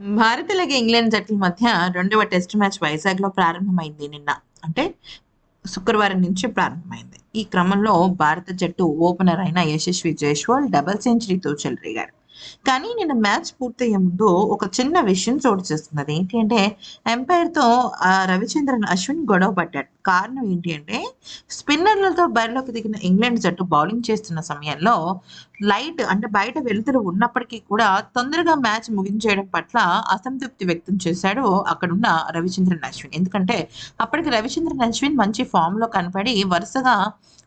భారత్ అలాగే ఇంగ్లాండ్ జట్ల మధ్య రెండవ టెస్ట్ మ్యాచ్ వైజాగ్లో ప్రారంభమైంది నిన్న. అంటే శుక్రవారం నుంచి ప్రారంభమైంది. ఈ క్రమంలో భారత జట్టు ఓపెనర్ అయిన యశస్వి జైస్వాల్ డబల్ సెంచరీతో చెలరేగారు కానీ నిన్న మ్యాచ్ పూర్తయ్యే ముందు ఒక చిన్న విషయం చోటు చేస్తున్నది ఏంటి అంటే ఎంపైర్తో రవిచంద్రన్ అశ్విన్ గొడవ పడ్డాడు. కారణం ఏంటి అంటే స్పిన్నర్లతో బరిలోకి దిగిన ఇంగ్లాండ్ జట్టు బౌలింగ్ చేస్తున్న సమయంలో లైట్ అంటే బయట వెలుతురు ఉన్నప్పటికీ కూడా తొందరగా మ్యాచ్ ముగించేయడం పట్ల అసంతృప్తి వ్యక్తం చేశాడు అక్కడున్న రవిచంద్రన్ అశ్విన్. ఎందుకంటే అప్పటికి రవిచంద్రన్ అశ్విన్ మంచి ఫామ్లో కనపడి వరుసగా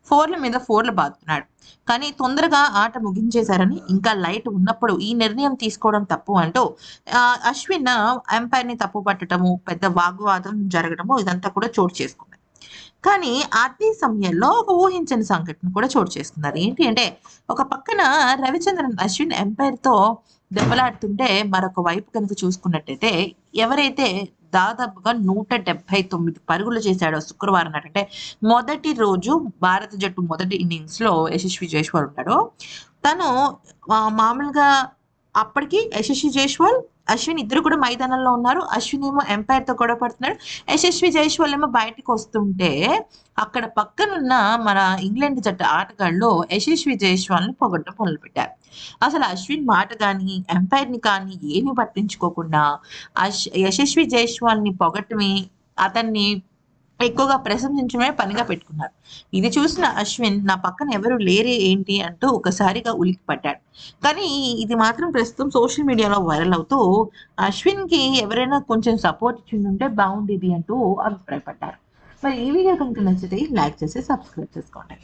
ఫోర్ల మీద ఫోర్లు బాదుతున్నాడు. కానీ తొందరగా ఆట ముగించేశారని ఇంకా లైట్ ఉన్నప్పుడు ఈ నిర్ణయం తీసుకోవడం తప్పు అంటూ అశ్విన్ ఎంపైర్ని తప్పు పట్టడము పెద్ద వాగ్వాదం జరగడము ఇదంతా కూడా చోటు చేసుకుంది. కానీ అదే సమయంలో ఒక ఊహించని సంఘటన కూడా చోటు చేసుకున్నారు. ఏంటి అంటే ఒక పక్కన రవిచంద్రన్ అశ్విన్ ఎంపైర్తో దెబ్బలాడుతుంటే మరొక వైపు కనుక చూసుకున్నట్టయితే ఎవరైతే దాదాపుగా నూట డెబ్బై తొమ్మిది పరుగులు చేశాడో శుక్రవారం నాటంటే మొదటి రోజు భారత జట్టు మొదటి ఇన్నింగ్స్లో యశస్వి జైస్వాల్ ఉంటాడు తను మామూలుగా అప్పటికి యశస్వి జైస్వాల్ అశ్విన్ ఇద్దరు కూడా మైదానంలో ఉన్నారు. అశ్విన్ ఏమో ఎంపైర్తో గొడవ పడుతున్నాడు యశస్వి జైస్వాల్ ఏమో బయటకు వస్తుంటే అక్కడ పక్కనున్న మన ఇంగ్లాండ్ జట్టు ఆటగాళ్ళు యశస్వి జైస్వాల్ని పొగడ్డం మొదలుపెట్టారు. అసలు అశ్విన్ మాట కానీ ఎంపైర్ని కానీ ఏమీ పట్టించుకోకుండా అశ్ యశస్వి జైస్వాల్ని పొగట్టమే అతన్ని ఎక్కువగా ప్రశంసించడమే పనిగా పెట్టుకున్నారు. ఇది చూసిన అశ్విన్ నా పక్కన ఎవరు లేరే ఏంటి? అంటూ ఒకసారిగా ఉలికి పడ్డాడు. కానీ ఇది మాత్రం ప్రస్తుతం సోషల్ మీడియాలో వైరల్ అవుతూ అశ్విన్కి ఎవరైనా కొంచెం సపోర్ట్ ఇచ్చిండుంటే బాగుండేది అంటూ అభిప్రాయపడ్డారు. మరి ఈ వీడియో కనుక నచ్చితే లైక్ చేసి సబ్స్క్రైబ్ చేసుకోండి.